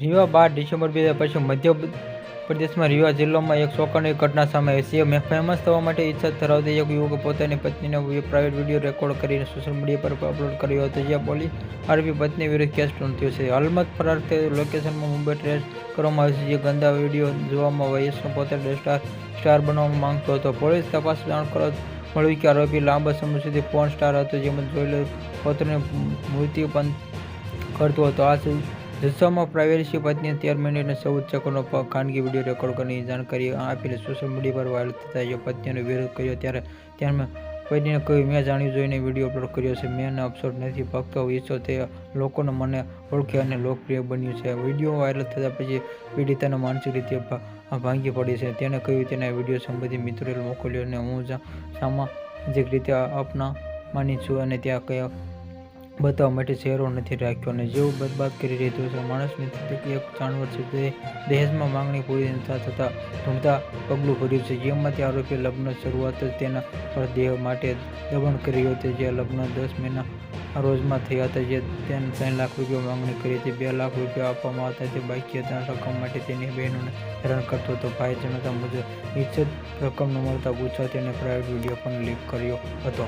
રીવા બાર December બે હજાર પછી મધ્ય પ્રદેશમાં રીવા જિલ્લામાં એક શોકની ઘટના સામે આવી. છે ફેમસ થવા માટે ઈચ્છા ધરાવતી એક યુવકે પોતાની પત્નીનો પ્રાઇવેટ વીડિયો રેકોર્ડ કરીને સોશિયલ મીડિયા પર અપલોડ કર્યો હતો. જ્યાં પોલીસ આરોપી પત્ની વિરુદ્ધ કેસ નોંધ્યો છે. હાલમાં ફરાર તે લોકેશનમાં મુંબઈ ટ્રેસ કરવામાં આવે છે. જે ગંદા વીડિયો જોવામાં વયસનો પોતે સ્ટાર સ્ટાર બનવા માંગતો હતો? પોલીસ તપાસ જાણ કરવા મળ્યું કે આરોપી લાંબા સમય સુધી પોર્ન સ્ટાર હતો. જેમાં જોયેલો પોતાની મૃત્યુ પણ કરતો હતો. આ જુસ્સામાં પ્રાઇવેસી પત્ની તેર મિનિટ અને ચૌદ સેકન્ડનો ખાનગી વીડિયો રેકોર્ડ કરીને જાણકારી આપીને સોશિયલ મીડિયા પર વાયરલ થતા પત્નીનો વિરોધ કર્યો ત્યારે ત્યારમાં પત્નીને કહ્યું, મેં જાણ્યું જોઈને વીડિયો અપલોડ કર્યો છે. મેં અપસોટ નથી, ફક્ત ઈચ્છો તે લોકોને મને ઓળખે અને લોકપ્રિય બન્યું છે. વીડિયો વાયરલ થતાં પછી પીડિતાને માનસિક રીતે ભાંગી પડી છે. તેણે કહ્યું, તેના વીડિયો સંબંધિત મિત્રોએ મોકલ્યો અને હું સામાજિક રીતે અપના માની છું અને ત્યાં કયા બતાવવા માટે શહેરો નથી રાખ્યો અને જેવું બરબાદ કરી રહ્યો છે, માણસની સ્થિતિ એક જાણવર છે. તે દહેજમાં માંગણી પૂરી ન થતાં ઢૂંઢતા પગલું ભર્યું છે. જેમાંથી આરોપી લગ્ન શરૂઆત જ તેના પર દેહ માટે દબાણ કરી હતું જે લગ્ન દસ મહિના રોજમાં થયા હતા, જે તેને ત્રણ લાખ રૂપિયા માંગણી કરી હતી. બે લાખ રૂપિયા આપવામાં આવતા તે બાકી હતા. રકમ માટે તેની બહેનોને હેરાન કરતો હતો. ભાઈ જણાતા મુજબ ઈચ્છિત રકમ ન મળતા ગુસ્સા તેને પ્રાઇવેટ વીડિયો પણ લીક કર્યો હતો.